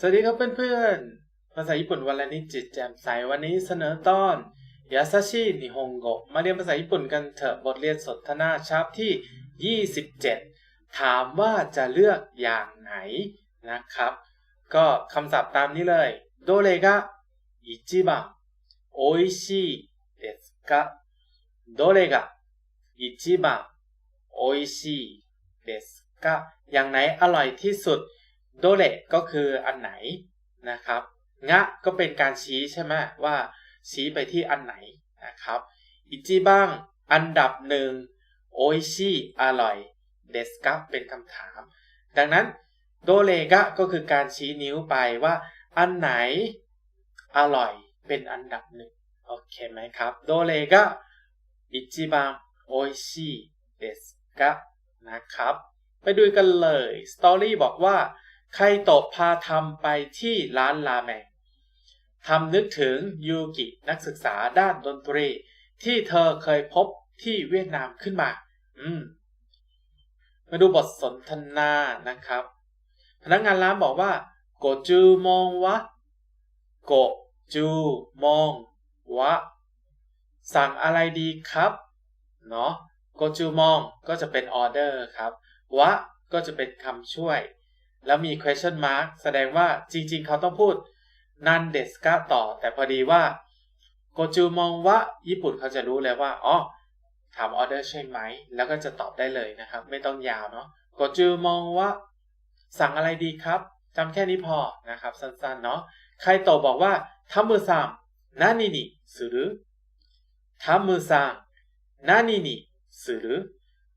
สวัสดีครับเพื่อนๆ ภาษาญี่ปุ่นวันละนิดจิตแจ่มใสวันนี้เสนอตอนยาซาชินิฮงโกมาเรียนภาษาญี่ปุ่นกันเถอะบทเรียนสนทนาชับที่ 27 ถามว่าจะเลือกอย่างไหนนะครับ ก็คำศัพท์ตามนี้เลยโดเรกะอิจิบังโออิชิเดสกะโดเรกะอิจิบังโออิชิเดสกะอย่างไหนอร่อยที่สุด โดเรก็คืออันไหนนะครับ งะก็เป็นการชี้ใช่ไหมว่าชี้ไปที่อันไหนนะครับอิจิบังอันดับหนึ่งโอิชิอร่อยเดสกะเป็นคำถาม ดังนั้นโดเรกะก็คือการชี้นิ้วไปว่า อันไหนอร่อยเป็นอันดับหนึ่งโอเคไหมครับโดเรกะอิจิบังโออิชิเดสกะนะครับ ไปดูกันเลยสตอรี่บอกว่า ไคโตะพาทำไปที่ร้านราเมงทำนึกถึงยูกินักศึกษาด้านดนตรี ที่เธอเคยพบที่เวียดนามขึ้นมา อืม มาดูบทสนทนานะครับ พนักงานร้านบอกว่า โกจูมองวะ โกจูมองวะ สั่งอะไรดีครับ เนาะโกจูมองก็จะเป็นออเดอร์ครับ วะ ก็จะเป็นคำช่วย แล้วมี question mark แสดงว่าจริงๆ เขาต้องพูดนันเดสกะต่อ แต่พอดีว่าโกจูมองว่าญี่ปุ่นเขาจะรู้เลยว่าอ๋อถามออเดอร์ใช่ไหม แล้วก็จะตอบได้เลยนะครับ ไม่ต้องยาวเนาะโกจูมองว่า สั่งอะไรดีครับจำแค่นี้พอนะครับ สั้นๆเนาะใครโตบอกว่าทัมือซังนานินิสุรุทัมือซังนานินิสุรุ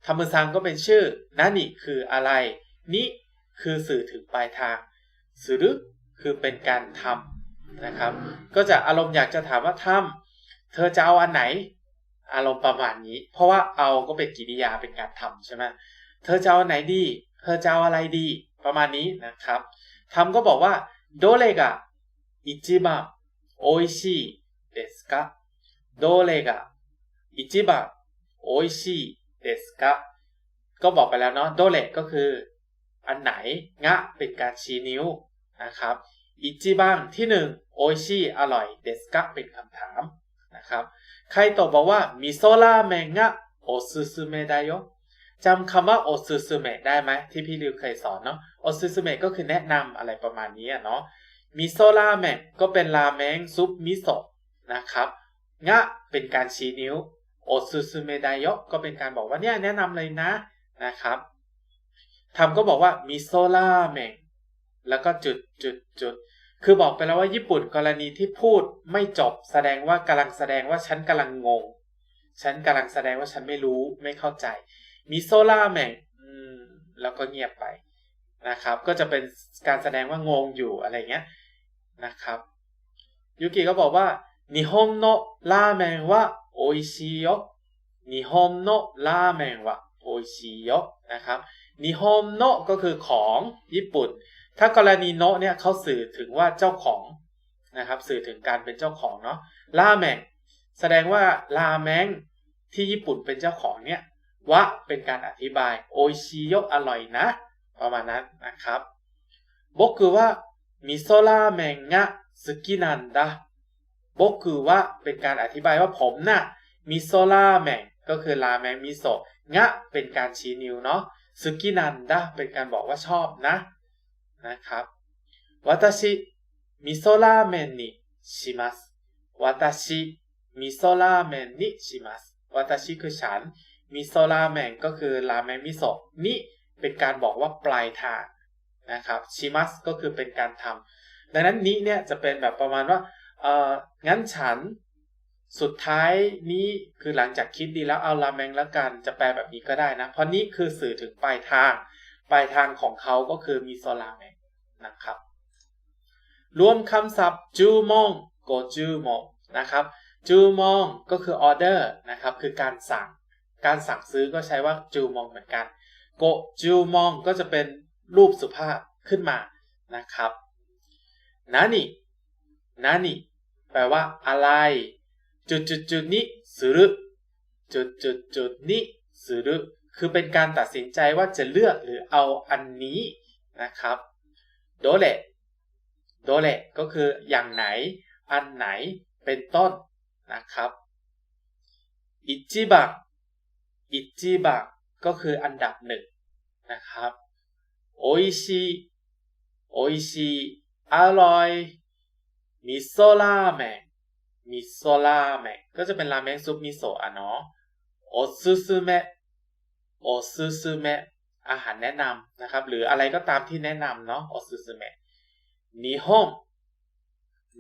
ทามือซังก็เป็นชื่อนานิคืออะไรนิ คือสื่อถึงปลายทางสุรุคือเป็นการทำนะครับ ก็จะอารมณ์อยากจะถามว่าทำเธอจะเอาอันไหน อารมณ์ประมาณนี้ เพราะว่าเอาก็เป็นกิริยาเป็นการทำใช่ไหมเธอจะเอาอันไหนดี เธอจะเอาอะไรดี ประมาณนี้นะครับทำก็บอกว่าโดเลกะอิจิบะโอิชิเดสกะโดเลกะอิจิบะโอิชิเดสกะก็บอกไปแล้วเนาะโดเลก็คือ อันไหนงะเป็นการชี้นิ้วนะครับอิจิบังที่หนึ่งโอชิอร่อยเดสกะเป็นคำถามนะครับใครตอบบอกว่ามิโซราเมงะโอซุซุเมไดโยจำคำว่าโอซุซุเมได้ไหมที่พี่ริวเคยสอนเนาะโอซุซุเมก็คือแนะนำอะไรประมาณนี้เนาะมิโซราเมะก็เป็นราเมงซุปมิโซะนะครับงะเป็นการชี้นิ้วโอซุซุเมไดโยก็เป็นการบอกว่าเนี่ยแนะนำเลยนะนะครับ ทำก็บอกว่ามิโซราเมงแล้วก็จุดจุดจุดคือบอกไปแล้วว่าญี่ปุ่นกรณีที่พูดไม่จบแสดงว่ากำลังแสดงว่าฉันกำลังงง ฉันกำลังแสดงว่าฉันไม่รู้ไม่เข้าใจมิโซราเมงอืมแล้วก็เงียบไปนะครับ ก็จะเป็นการแสดงว่างงอยู่อะไรเงี้ยนะครับยูกิก็บอกว่านิฮอนโนะราเมงวะโออิชิโยนิฮโนะราเมงวะโออิชิโยนะครับ นิโฮมโนะก็คือของญี่ปุ่น ถ้ากรณีโนะเนี่ยเขาสื่อถึงว่าเจ้าของนะครับสื่อถึงการเป็นเจ้าของเนาะลาแมงแสดงว่าลาแมงที่ญี่ปุ่นเป็นเจ้าของเนี่ยวะเป็นการอธิบายโอชิโยอร่อยนะ ประมาณนั้นนะครับบกคือว่ามิโซราแมงงะสกินันดะบกคือว่าเป็นการอธิบายว่าผมนะ่ะมิโซราแมงก็คือลาแมงมิโซะงะเป็นการชี้นิ้วเนาะ สึกินันดะเป็นการบอกว่าชอบนะนะครับวัตชิมิโซราเมนนิชิมัสวัตชิมิโซราเมนนิชิมัสวัตชิคือฉันมิโซราเมนก็คือราเมนมิโซะนิเป็นการบอกว่าปลายทางนะครับชิมัสก็คือเป็นการทำ ดังนั้นนิเนี่ยจะเป็นแบบประมาณว่าเอองั้นฉัน สุดท้ายนี้คือหลังจากคิดดีแล้วเอาราเมงแล้วกันจะแปลแบบนี้ก็ได้นะ เพราะนี่คือสื่อถึงปลายทาง ปลายทางของเขาก็คือมิโซราเมงนะครับ รวมคำศัพท์จูมงโกจูมงนะครับจูมองก็คือออเดอร์นะครับคือการสั่ง การสั่งซื้อก็ใช้ว่าจูมองเหมือนกันโกจูมองก็จะเป็นรูปสุภาพขึ้นมานะครับนานินานิแปลว่าอะไร จุดจุดจุดนี้สุรุจุดจุดจุดนี้สุรุคือเป็นการตัดสินใจว่าจะเลือกหรือเอาอันนี้นะครับโดเลโดเลก็คืออย่างไหน อันไหนเป็นต้นนะครับอิจิบังอิจิบังก็คืออันดับหนึ่งนะครับโออิชิโออิชิอร่อยมิโซราเมะ มิโซราเมะก็จะเป็นราเมงซุปมิโซะอะเนาะโอซุซุเมะโอซุซุเมะอาหารแนะนำนะครับ หรืออะไรก็ตามที่แนะนำเนาะโอซุซุเมะนิฮง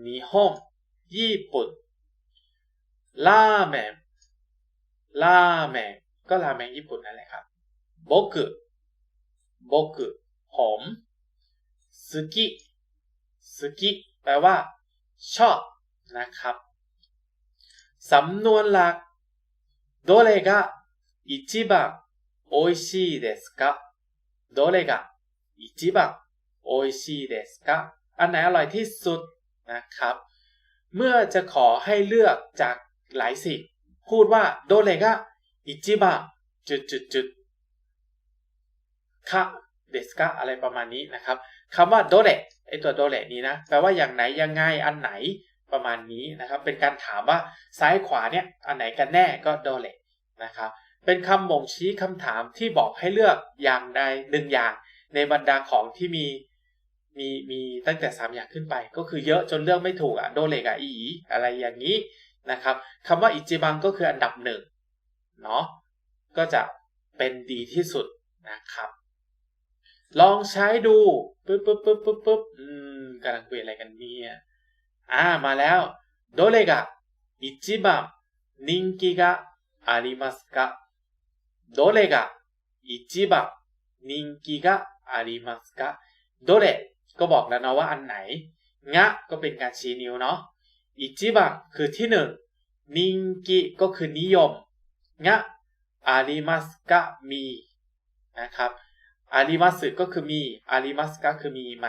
นิฮงญี่ปุ่นราเมงราเมงก็ราเมงญี่ปุ่นนั่นแหละครับโบกุโบกุผมสุกิสุกิแปลว่า ชอบนะครับ สำนวนหลักどれが一番美味しいですかどれが一番美味しいですかอันไหนอร่อยที่สุดนะครับ เมื่อจะขอให้เลือกจากหลายสิ่งพูดว่าโดเลกะอิจิบะจุดจุดจุดคะเดสกะอะไรประมาณนี้นะครับคำว่าโดเลไอตัวโดเลนี้นะแปลว่าอย่างไหนยังไงอันไหน ประมาณนี้นะครับ เป็นการถามว่าซ้ายขวาเนี่ยอันไหนกันแน่ก็โดเลนะครับ เป็นคำบ่งชี้คำถามที่บอกให้เลือกอย่างใดหนึ่งอย่าง ในบรรดาของที่มีมีมีตั้งแต่ 3 อย่างขึ้นไป ก็คือเยอะจนเลือกไม่ถูกอะโดเลกอะอีอะไรอย่างนี้นะครับคำว่าอิจิบังก็คืออันดับหนึ่งเนาะก็จะเป็นดีที่สุดนะครับ ลองใช้ดูปึ๊บปึ๊บปึ๊บปึ๊บปึ๊บอืมกำลังคุยอะไรกันเนี่ย อ่ามาแล้วโดเลกะอิจิบัง人気がありますかどれが一番人気がありますかโดเรก็บอกแล้วนะว่าอันไหน งะก็เป็นการชี้นิ้วเนาะอิจิบังคือที่หนึ่งนิงกิก็คือนิยม งะอาริมัสกะมีนะครับอาริมัสก็คือมีอาริมัสกะคือมีไหม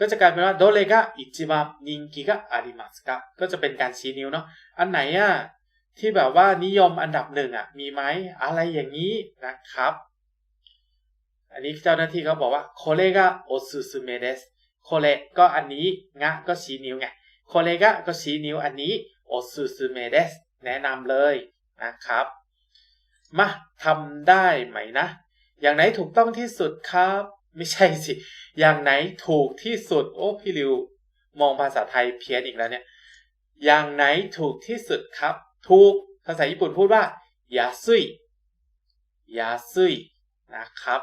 ก็จะกลายเป็นว่าโดเรกะอิจิบังนิงกิกะอาริมัสกะก็จะเป็นการชี้นิ้วเนาะอันไหนอะที่แบบว่านิยมอันดับหนึ่งอะมีไหมอะไรอย่างนี้นะครับ อันนี้เจ้าหน้าที่เขาบอกว่าโคเลกะโอซุซุเมเดสโคเลก็อันนี้งะก็ชี้นิ้วไงโคเลกะก็ชี้นิ้วอันนี้โอซุซุเมเดสแนะนำเลยนะครับมาทำได้ไหมนะ อย่างไหนถูกต้องที่สุดครับ ไม่ใช่สิ อย่างไหนถูกที่สุด โอ้พี่ริว มองภาษาไทยเพี้ยนอีกแล้วเนี่ย อย่างไหนถูกที่สุดครับ ถูกภาษาญี่ปุ่นพูดว่ายาซุยยาซุยนะครับ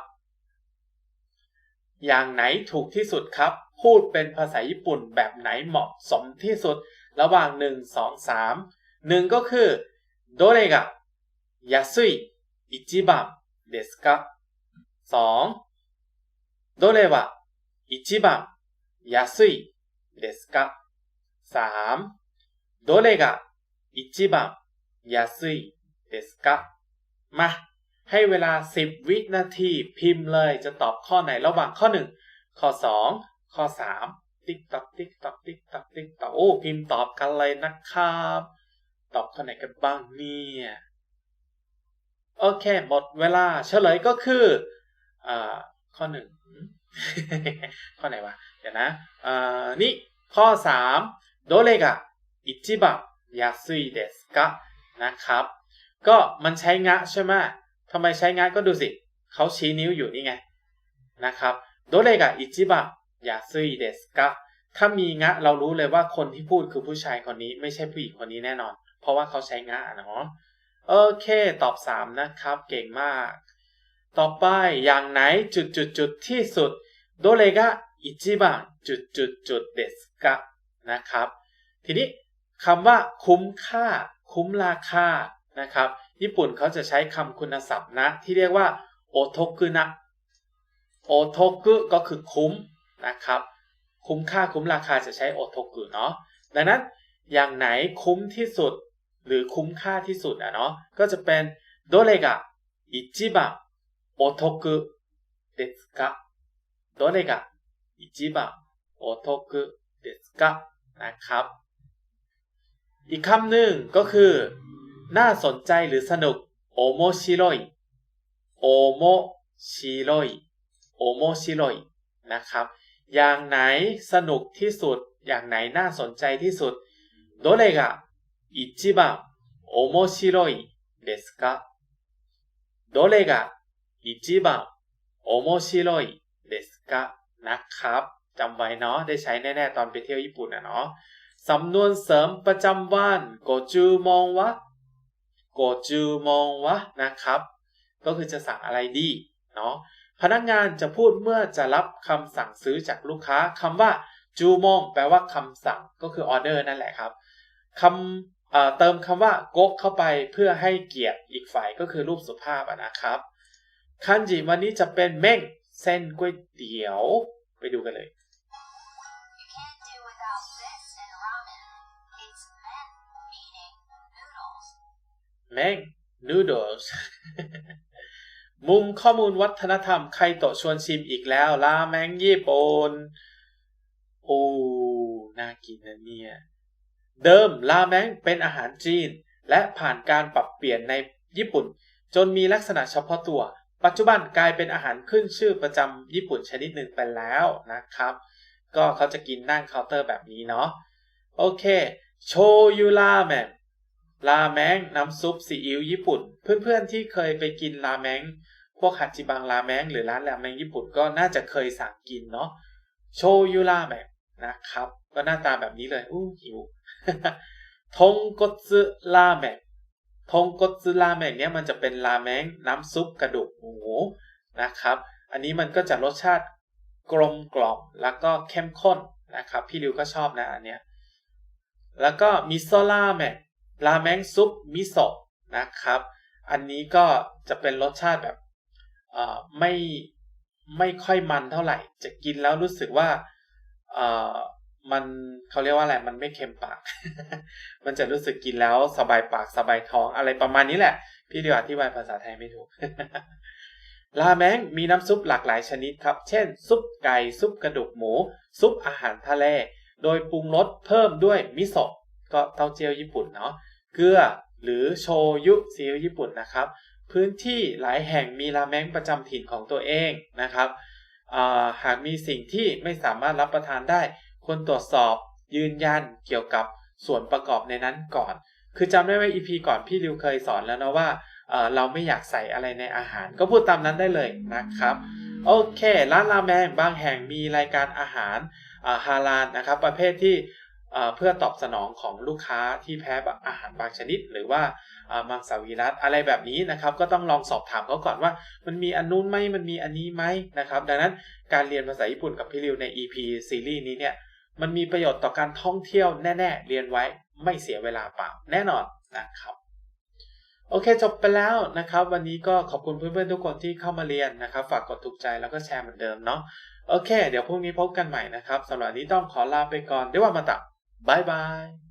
อย่างไหนถูกที่สุดครับ พูดเป็นภาษาญี่ปุ่นแบบไหนเหมาะสมที่สุด ระหว่าง 1 2 3 1 ก็คือโดเรกะยาซุยอิจิบังเดสกะ2โดเรวะอิจิ บังยาซุยเดสกะ3どれが一番安いですかมา ให้เวลา 10 วินาทีพิมพ์เลยจะตอบข้อไหนระหว่างข้อ 1 ข้อ 2 ข้อ 3 ติ๊กตอกติ๊กตอกติ๊กตอกติ๊กตอกโอ้ พิมพ์ตอบกันเลยนะครับ ตอบข้อไหนกันบ้างเนี่ยโอเค หมดเวลาเฉลยก็คืออ่าข้อหนึ่ง ข้อไหนวะ เดี๋ยวนะอ่านี่ข้อ3โดเรกะอิจิบังยาซุยเดสกะนะครับ ก็มันใช้งะใช่ไหมทำไมใช้งะก็ดูสิ เขาชี้นิ้วอยู่นี่ไงนะครับโดเรกะอิจิบังยาซุยเดสกะถ้ามีงะเรารู้เลยว่าคนที่พูดคือผู้ชายคนนี้ไม่ใช่ผู้หญิงคนนี้แน่นอน เพราะว่าเขาใช้งะเนาะโอเค ตอบ 3 นะครับ เก่งมาก ต่อไปอย่างไหนจุดจุดจุดที่สุด โดเรกะอิจิบังจุดจุดจุดเดสกะนะครับ ทีนี้คำว่าคุ้มค่า คุ้มราคานะครับ ญี่ปุ่นเขาจะใช้คำคุณศัพท์นะที่เรียกว่าโอทกุนะโอทกุก็คือคุ้มนะครับ คุ้มค่าคุ้มราคาจะใช้โอทกุเนาะดังนั้นอย่างไหนคุ้มที่สุดหรือคุ้มค่าที่สุดอะเนาะก็จะเป็นโดเรกะอิจิบังโอทกุเดสกะ โดเรกะอิจิบังโอโทกุเดสกะนะครับ อีกคำหนึ่งก็คือ น่าสนใจหรือสนุกโอโมชิโรยโอโมชิโรยโอโมชิโรยนะครับ อย่างไหนสนุกที่สุด อย่างไหนน่าสนใจที่สุดどれが一番面白いですかどれが一番面白いです かนะครับจำไว้เนาะได้ใช้แน่ ๆ ตอนไปเที่ยวญี่ปุ่นนะเนาะสำนวนเสริมประจำวันโกจูมองวะโกจูมองวะนะครับ ก็คือจะสั่งอะไรดีเนาะพนักงานจะพูดเมื่อจะรับคำสั่งซื้อจากลูกค้าคำว่าจูมองแปลว่าคำสั่งก็คือออเดอร์นั่นแหละครับคำเติมคำว่าโกเข้าไปเพื่อให้เกียรติอีกฝ่ายก็คือรูปสุภาพนะครับคันจิวันนี้จะเป็นเม่ง เส้นก๋วยเตี๋ยว ไปดูกันเลย You can't do without this in ramen. It's men, meaning noodles. แม่ง noodles มุมข้อมูลวัฒนธรรมใครโตะชวนชิมอีกแล้วราแมงญี่ปุ่นโอ้น่ากินนะเนี่ย เดิมราแมงเป็นอาหารจีน และผ่านการปรับเปลี่ยนในญี่ปุ่น จนมีลักษณะเฉพาะตัว ปัจจุบันกลายเป็นอาหารขึ้นชื่อประจำญี่ปุ่นชนิดหนึ่งไปแล้วนะครับ ก็เขาจะกินนั่งเคาน์เตอร์แบบนี้เนาะโอเคโชยุราแมงราแมงน้ำซุปซีอิ๊วญี่ปุ่น เพื่อนๆที่เคยไปกินราแมงพวกฮัจิบังราแมงหรือร้านราแมงญี่ปุ่นก็น่าจะเคยสั่งกินเนาะโชยุราแมงนะครับ ก็หน้าตาแบบนี้เลยอู้หิวทงกตซึราแมง ทงกตซึราแมงเนี่ยมันจะเป็นราแมงน้ำซุปกระดูกหมูนะครับ อันนี้มันก็จะรสชาติกลมกล่อมแล้วก็เข้มข้นนะครับ พี่ริวก็ชอบนะอันเนี้ยแล้วก็มิโซราแมงราแมงซุปมิโซะนะครับ อันนี้ก็จะเป็นรสชาติแบบไม่ไม่ค่อยมันเท่าไหร่ จะกินแล้วรู้สึกว่า มันเขาเรียกว่าอะไรมันไม่เค็มปาก มันจะรู้สึกกินแล้วสบายปากสบายท้องอะไรประมาณนี้แหละ พี่เดียวอธิบายภาษาไทยไม่ถูกราแมงมีน้ำซุปหลากหลายชนิดครับ เช่น ซุปไก่ ซุปกระดูกหมู ซุปอาหารทะเล โดยปรุงรสเพิ่มด้วยมิโซะก็เต้าเจี้ยวญี่ปุ่นเนาะ เกลือหรือโชยุซีอิ๊วญี่ปุ่นนะครับ พื้นที่หลายแห่งมีราแมงประจำถิ่นของตัวเองนะครับาหากมีสิ่งที่ไม่สามารถรับประทานได้ ควรตรวจสอบยืนยันเกี่ยวกับส่วนประกอบในนั้นก่อน คือจำได้ไหม EP ก่อนพี่ริวเคยสอนแล้วนะว่าเเราไม่อยากใส่อะไรในอาหาร ก็พูดตามนั้นได้เลยนะครับ โอเค ร้านราแมงบางแห่งมีรายการอาหารฮาลาลนะครับ ประเภทที่เพื่อตอบสนองของลูกค้าที่แพ้อาหารบางชนิด หรือว่ามังสวิรัตอะไรแบบนี้นะครับ ก็ต้องลองสอบถามเขาก่อนว่า มันมีอันนู้นไหมมันมีอันนี้ไหมนะครับ ดังนั้นการเรียนภาษาญี่ปุ่นกับพี่ริวใน EP ซีรีส์นี้เนี่ย มันมีประโยชน์ต่อการท่องเที่ยวแน่ ๆ เรียนไว้ไม่เสียเวลาเปล่าแน่นอนนะครับ โอเคจบไปแล้วนะครับ วันนี้ก็ขอบคุณเพื่อนๆทุกคนที่เข้ามาเรียนนะครับ ฝากกดถูกใจแล้วก็แชร์เหมือนเดิมเนาะโอเค เดี๋ยวพรุ่งนี้พบกันใหม่นะครับสำหรับนนี้ต้องขอลาไปก่อนเดี๋ยวว่ามาตับบายบาย